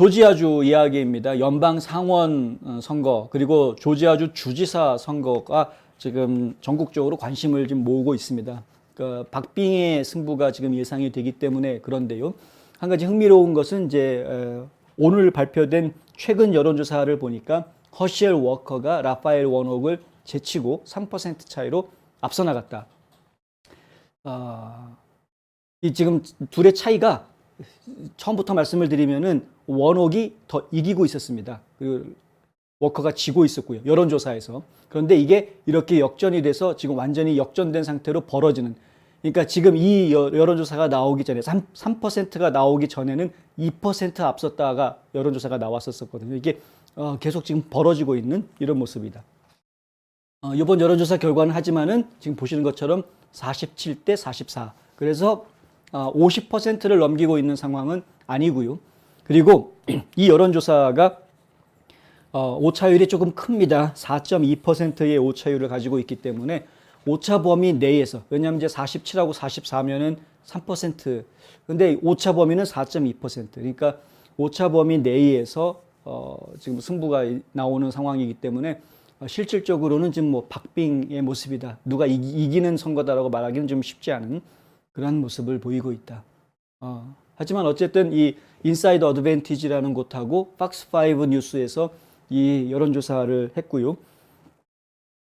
조지아주 이야기입니다. 연방 상원 어, 선거 그리고 조지아주 주지사 선거가 지금 전국적으로 관심을 좀 모으고 있습니다. 그 박빙의 승부가 지금 예상이 되기 때문에 그런데요. 한 가지 흥미로운 것은 이제 어, 오늘 발표된 최근 여론조사를 보니까 허시엘 워커가 라파엘 원옥을 제치고 3% 차이로 앞서 나갔다. 아, 이 지금 둘의 차이가 처음부터 말씀을 드리면은 원옥이 더 이기고 있었습니다. 그 워커가 지고 있었고요. 여론조사에서. 그런데 이게 이렇게 역전이 돼서 지금 완전히 역전된 상태로 벌어지는. 그러니까 지금 이 여- 여론조사가 나오기 전에 3, 3%가 나오기 전에는 2% 앞섰다가 여론조사가 나왔었거든요. 이게 어, 계속 지금 벌어지고 있는 이런 모습이다. 어, 이번 여론조사 결과는 하지만은 지금 보시는 것처럼 47대 44. 그래서 어, 50%를 넘기고 있는 상황은 아니고요. 그리고 이 여론조사가 어, 오차율이 조금 큽니다. 4.2%의 오차율을 가지고 있기 때문에 오차 범위 내에서 왜냐하면 이제 47하고 44면은 3%. 근데 오차 범위는 4.2%. 그러니까 오차 범위 내에서 어, 지금 승부가 이- 나오는 상황이기 때문에 어, 실질적으로는 지금 뭐 박빙의 모습이다. 누가 이기, 이기는 선거다라고 말하기는 좀 쉽지 않은 그런 모습을 보이고 있다. 어, 하지만 어쨌든 이 인사이드 어드밴티지라는 곳하고 팍스5 뉴스에서 이 여론조사를 했고요.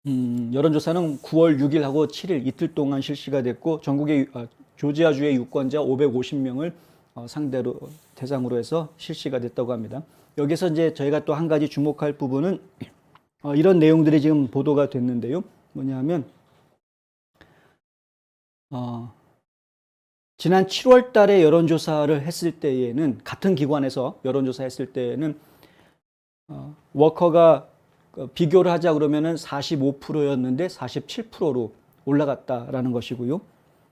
음, 여론조사는 9월 6일하고 7일 이틀 동안 실시가 됐고 전국의 유- 어, 조지아주의 유권자 550명을 어, 상대로 대상으로 해서 실시가 됐다고 합니다. 여기서 이제 저희가 또 한 가지 주목할 부분은 어, 이런 내용들이 지금 보도가 됐는데요. 뭐냐면 어, 지난 7월 달에 여론조사를 했을 때에는 같은 기관에서 여론조사 했을 때에는 어, 워커가 그 비교를 하자 그러면은 45%였는데 47%로 올라갔다라는 것이고요.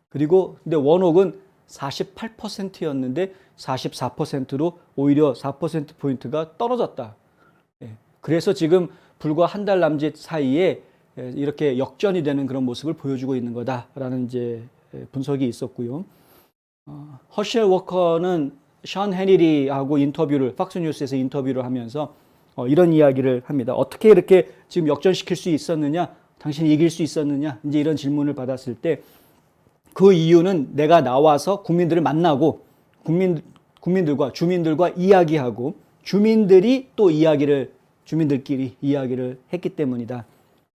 그리고 근데 원옥은 48%였는데 44%로 오히려 4% 포인트가 떨어졌다. 예. 그래서 지금 불과 한 달 남짓 사이에 예, 이렇게 역전이 되는 그런 모습을 보여주고 있는 거다라는 이제 예, 분석이 있었고요. 어, 허쉘 워커는 션 헤니리하고 인터뷰를 팍스뉴스에서 인터뷰를 하면서 어, 이런 이야기를 합니다. 어떻게 이렇게 지금 역전시킬 수 있었느냐? 당신이 이길 수 있었느냐? 이제 이런 질문을 받았을 때 그 이유는 내가 나와서 국민들을 만나고 국민 국민들과 주민들과 이야기하고 주민들이 또 이야기를 주민들끼리 이야기를 했기 때문이다.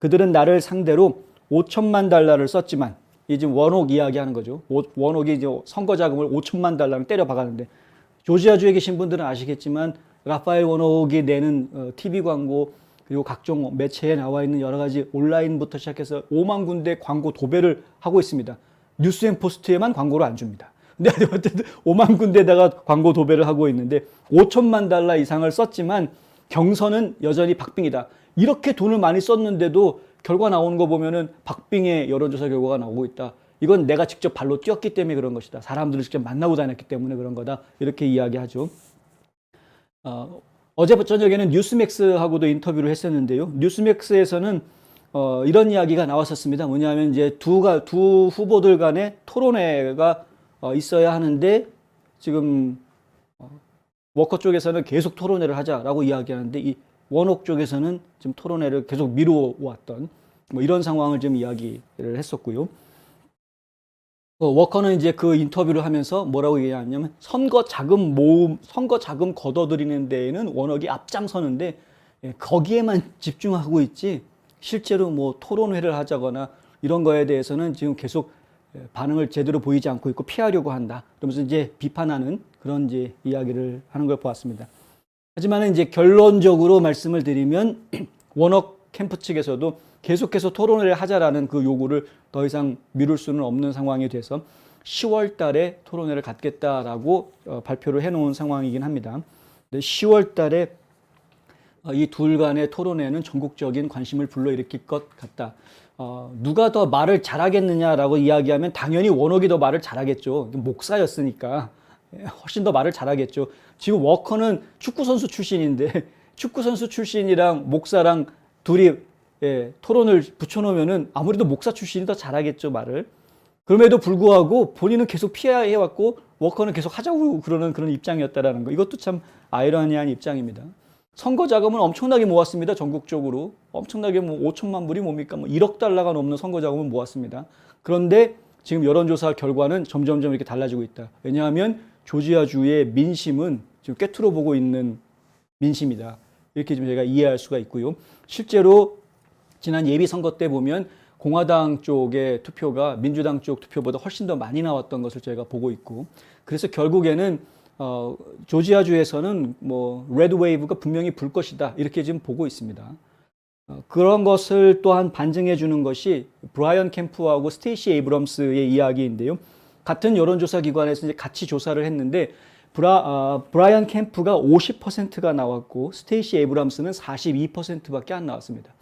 그들은 나를 상대로 5천만 달러를 썼지만 이 지금 원옥 이야기하는 거죠. 오- 원옥이 이제 선거 자금을 5천만 달러를 때려 박았는데 조지아주에 계신 분들은 아시겠지만 라파엘 원옥이 내는 어, TV 광고 그리고 각종 매체에 나와 있는 여러 가지 온라인부터 시작해서 5만 군데 광고 도배를 하고 있습니다. 뉴스앤포스트에만 광고를 안 줍니다. 근데 어쨌든 5만 군데다가 광고 도배를 하고 있는데 5천만 달러 이상을 썼지만 경선은 여전히 박빙이다. 이렇게 돈을 많이 썼는데도 결과 나오는 거 보면은 박빙의 여론조사 결과가 나오고 있다. 이건 내가 직접 발로 뛰었기 때문에 그런 것이다. 사람들을 직접 만나고 다녔기 때문에 그런 거다. 이렇게 이야기하죠. 어, 어제 저녁에는 뉴스맥스하고도 인터뷰를 했었는데요. 뉴스맥스에서는 어, 이런 이야기가 나왔었습니다. 뭐냐면 이제 두가 두 후보들 간의 토론회가 어, 있어야 하는데 지금 어, 워커 쪽에서는 계속 토론회를 하자라고 이야기하는데 이 원옥 쪽에서는 지금 토론회를 계속 미루어왔던 뭐 이런 상황을 좀 이야기를 했었고요. 어, 워커는 이제 그 인터뷰를 하면서 뭐라고 얘기하냐면 선거 자금 모음, 선거 자금 걷어들이는 데에는 원옥이 앞장서는데 예, 거기에만 집중하고 있지 실제로 뭐 토론회를 하자거나 이런 거에 대해서는 지금 계속 예, 반응을 제대로 보이지 않고 있고 피하려고 한다. 그러면서 이제 비판하는 그런 이제 이야기를 하는 걸 보았습니다. 하지만 이제 결론적으로 말씀을 드리면 원억 캠프 측에서도 계속해서 토론회를 하자라는 그 요구를 더 이상 미룰 수는 없는 상황이 돼서 10월 달에 토론회를 갖겠다라고 어, 발표를 해놓은 상황이긴 합니다. 근데 10월 달에 어, 이둘 간의 토론회는 전국적인 관심을 불러일으킬 것 같다. 어, 누가 더 말을 잘하겠느냐라고 이야기하면 당연히 원옥이 더 말을 잘하겠죠. 목사였으니까 예, 훨씬 더 말을 잘하겠죠. 지금 워커는 축구 선수 출신인데 축구 선수 출신이랑 목사랑 둘이 예, 토론을 붙여놓으면은 아무래도 목사 출신이 더 잘하겠죠 말을. 그럼에도 불구하고 본인은 계속 피해 왔고 워커는 계속 하자고 그러는 그런 입장이었다라는 거. 이것도 참 아이러니한 입장입니다. 선거 자금은 엄청나게 모았습니다. 전국적으로. 엄청나게 뭐 5천만 불이 뭡니까? 뭐 1억 달러가 넘는 선거 자금을 모았습니다. 그런데 지금 여론조사 결과는 점점점 이렇게 달라지고 있다. 왜냐하면 조지아주의 민심은 지금 꿰뚫어 보고 있는 민심이다. 이렇게 좀 제가 이해할 수가 있고요. 실제로 지난 예비 선거 때 보면 공화당 쪽의 투표가 민주당 쪽 투표보다 훨씬 더 많이 나왔던 것을 저희가 보고 있고 그래서 결국에는 어, 조지아주에서는 뭐 레드 웨이브가 분명히 불 것이다 이렇게 지금 보고 있습니다. 어, 그런 것을 또한 반증해 주는 것이 브라이언 캠프하고 스테이시 에이브럼스의 이야기인데요. 같은 여론조사 기관에서 이제 같이 조사를 했는데 브라, 아, 브라이언 캠프가 50%가 나왔고 스테이시 에이브럼스는 42%밖에 안 나왔습니다.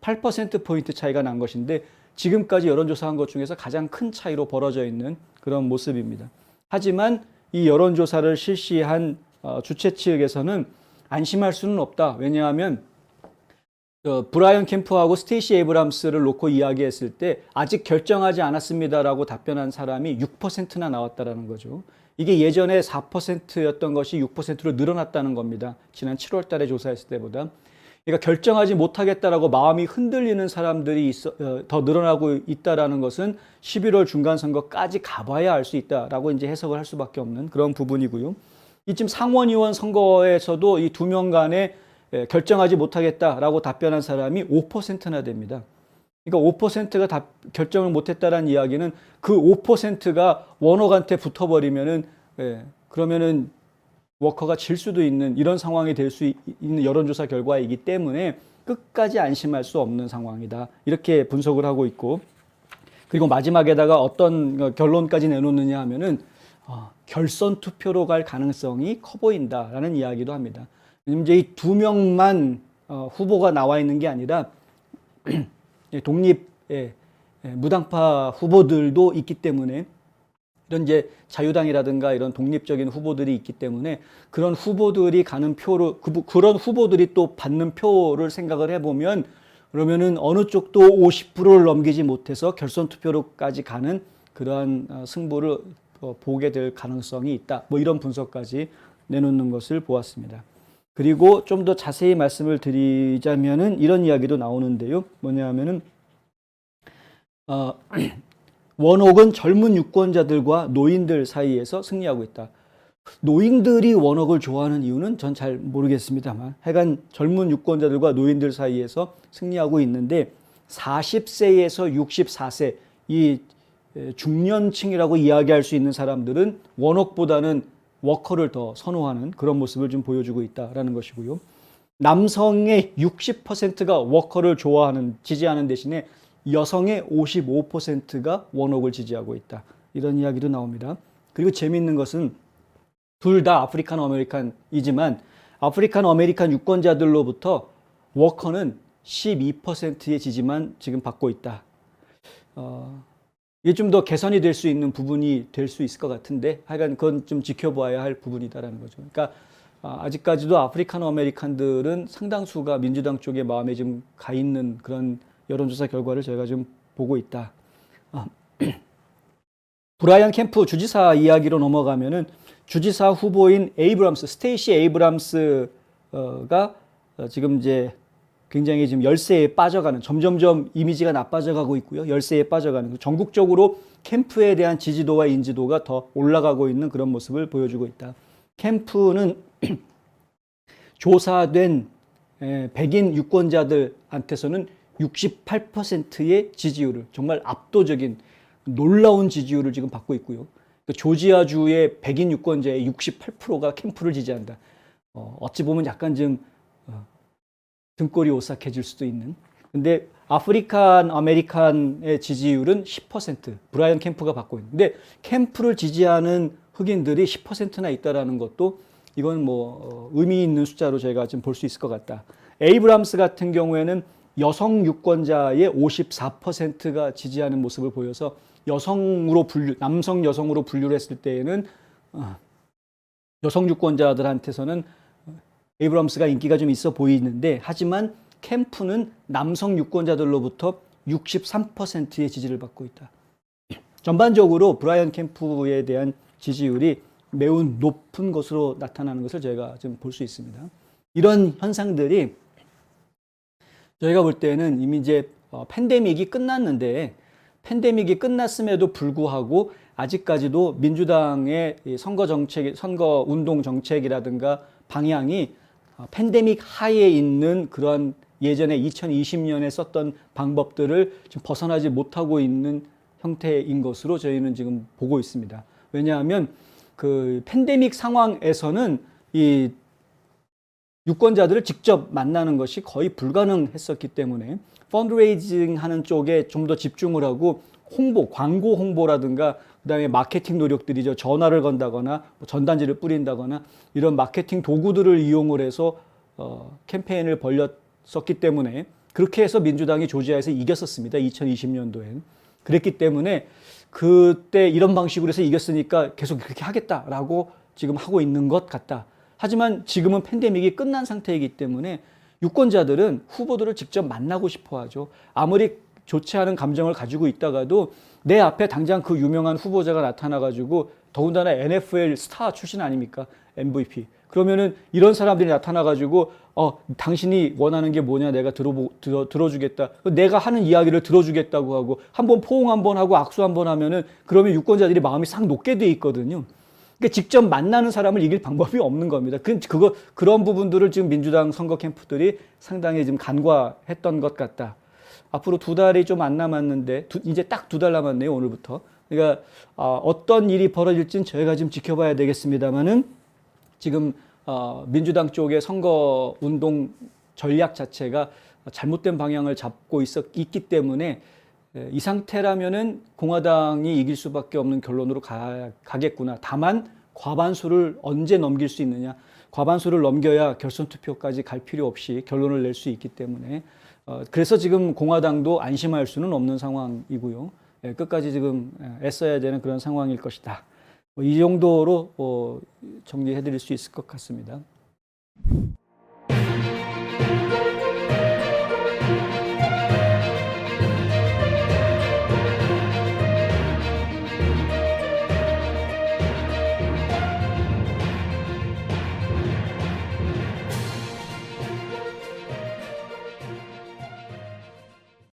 8%포인트 차이가 난 것인데 지금까지 여론조사한 것 중에서 가장 큰 차이로 벌어져 있는 그런 모습입니다. 하지만 이 여론조사를 실시한 어, 주최 측에서는 안심할 수는 없다. 왜냐하면 어, 브라이언 캠프하고 스테이시 에이브람스를 놓고 이야기했을 때 아직 결정하지 않았습니다라고 답변한 사람이 6%나 나왔다라는 거죠. 이게 예전에 4%였던 것이 6%로 늘어났다는 겁니다. 지난 7월 달에 조사했을 때보다. 그러니까 결정하지 못하겠다라고 마음이 흔들리는 사람들이 있어, 어, 더 늘어나고 있다라는 것은 11월 중간 선거까지 가봐야 알 수 있다라고 이제 해석을 할 수밖에 없는 그런 부분이고요. 이 지금 상원 의원 선거에서도 이 두명 예, 결정하지 못하겠다라고 답변한 사람이 5%나 됩니다. 그러니까 5%가 답, 결정을 못했다라는 이야기는 그 5%가 원옥한테 붙어버리면은 예, 그러면은 워커가 질 수도 있는 이런 상황이 될 수 있는 여론조사 결과이기 때문에 끝까지 안심할 수 없는 상황이다. 이렇게 분석을 하고 있고 그리고 마지막에다가 어떤 결론까지 내놓느냐 하면은 어, 결선 투표로 갈 가능성이 커 보인다라는 이야기도 합니다. 이제 이 두 명만 어, 후보가 나와 있는 게 아니라 독립 예, 예, 무당파 후보들도 있기 때문에 이런 이제 자유당이라든가 이런 독립적인 후보들이 있기 때문에 그런 후보들이 가는 표를 그, 그런 후보들이 또 받는 표를 생각을 해보면 그러면은 어느 쪽도 50%를 넘기지 못해서 결선 투표로까지 가는 그러한 어, 승부를 어, 보게 될 가능성이 있다. 뭐 이런 분석까지 내놓는 것을 보았습니다. 그리고 좀 더 자세히 말씀을 드리자면은 이런 이야기도 나오는데요. 뭐냐면은 어, 원옥은 젊은 유권자들과 노인들 사이에서 승리하고 있다. 노인들이 원옥을 좋아하는 이유는 전 잘 모르겠습니다만 하여간 젊은 유권자들과 노인들 사이에서 승리하고 있는데 40세에서 64세 이 중년층이라고 이야기할 수 있는 사람들은 원옥보다는 워커를 더 선호하는 그런 모습을 좀 보여주고 있다라는 것이고요. 남성의 60%가 워커를 좋아하는 지지하는 대신에 여성의 55%가 원옥을 지지하고 있다. 이런 이야기도 나옵니다. 그리고 재미있는 것은 둘 다 아프리칸 아메리칸이지만 아프리칸 아메리칸 유권자들로부터 워커는 12%의 지지만 지금 받고 있다. 어, 이게 좀 더 개선이 될 수 있는 부분이 될 수 있을 것 같은데 하여간 그건 좀 지켜봐야 할 부분이다라는 거죠. 그러니까 아, 아직까지도 아프리칸 아메리칸들은 상당수가 민주당 쪽에 마음에 좀 가 있는 그런 여론조사 결과를 저희가 좀 보고 있다. 아, 브라이언 캠프 주지사 이야기로 넘어가면은 주지사 후보인 에이브람스, 스테이시 에이브람스가 어, 지금 이제 굉장히 지금 열세에 빠져가는 점점점 이미지가 나빠져가고 있고요. 열세에 빠져가는 전국적으로 캠프에 대한 지지도와 인지도가 더 올라가고 있는 그런 모습을 보여주고 있다. 캠프는 조사된 백인 유권자들한테서는 68%의 지지율을 정말 압도적인 놀라운 지지율을 지금 받고 있고요. 그러니까 조지아주의 백인 유권자의 68%가 캠프를 지지한다. 어, 어찌 보면 약간 좀 어, 등골이 오싹해질 수도 있는. 근데 아프리칸 아메리칸의 지지율은 10% 브라이언 캠프가 받고 있는데 캠프를 지지하는 흑인들이 10%나 있다라는 것도 이건 뭐 어, 의미 있는 숫자로 저희가 지금 볼 수 있을 것 같다. 에이브람스 같은 경우에는 여성 유권자의 54%가 지지하는 모습을 보여서 여성으로 분류, 남성 여성으로 분류를 했을 때에는 어, 여성 유권자들한테서는 에이브람스가 인기가 좀 있어 보이는데 하지만 캠프는 남성 유권자들로부터 63%의 지지를 받고 있다. 전반적으로 브라이언 캠프에 대한 지지율이 매우 높은 것으로 나타나는 것을 저희가 좀볼수 있습니다. 이런 현상들이 저희가 볼 때는 이미 이제 어, 팬데믹이 끝났는데 팬데믹이 끝났음에도 불구하고 아직까지도 민주당의 이 선거 정책, 선거 운동 정책이라든가 방향이 어, 팬데믹 하에 있는 그런 예전에 2020년에 썼던 방법들을 지금 벗어나지 못하고 있는 형태인 것으로 저희는 지금 보고 있습니다. 왜냐하면 그 팬데믹 상황에서는 이 유권자들을 직접 만나는 것이 거의 불가능했었기 때문에 펀드레이징 하는 쪽에 좀 더 집중을 하고 홍보, 광고 홍보라든가 그다음에 마케팅 노력들이죠. 전화를 건다거나 뭐 전단지를 뿌린다거나 이런 마케팅 도구들을 이용을 해서 어, 캠페인을 벌였었기 때문에 그렇게 해서 민주당이 조지아에서 이겼었습니다. 2020년도엔. 그랬기 때문에 그때 이런 방식으로 해서 이겼으니까 계속 그렇게 하겠다라고 지금 하고 있는 것 같다. 하지만 지금은 팬데믹이 끝난 상태이기 때문에 유권자들은 후보들을 직접 만나고 싶어 하죠. 아무리 좋지 않은 감정을 가지고 있다가도 내 앞에 당장 그 유명한 후보자가 나타나가지고 더군다나 NFL 스타 출신 아닙니까? MVP. 그러면은 이런 사람들이 나타나가지고 어 당신이 원하는 게 뭐냐 내가 들어보 들어 들어주겠다 내가 하는 이야기를 들어주겠다고 하고 한번 포옹 한번 하고 악수 한번 하면은 그러면 유권자들이 마음이 싹 녹게 돼 있거든요. 그러니까 직접 만나는 사람을 이길 방법이 없는 겁니다. 그 그거 그런 부분들을 지금 민주당 선거 캠프들이 상당히 지금 간과했던 것 같다. 앞으로 두 달이 좀 안 남았는데 두- 이제 딱 두 달 남았네요 오늘부터. 그러니까 어, 어떤 일이 벌어질지는 저희가 지금 지켜봐야 되겠습니다만은 지금 어, 민주당 쪽의 선거 운동 전략 자체가 잘못된 방향을 잡고 있었, 있기 때문에 에, 이 상태라면은 공화당이 이길 수밖에 없는 결론으로 가, 가겠구나. 다만 과반수를 언제 넘길 수 있느냐. 과반수를 넘겨야 결선 투표까지 갈 필요 없이 결론을 낼 수 있기 때문에 어, 그래서 지금 공화당도 안심할 수는 없는 상황이고요. 예, 끝까지 지금 예, 애써야 되는 그런 상황일 것이다. 뭐 이 정도로 어, 정리해 드릴 수 있을 것 같습니다.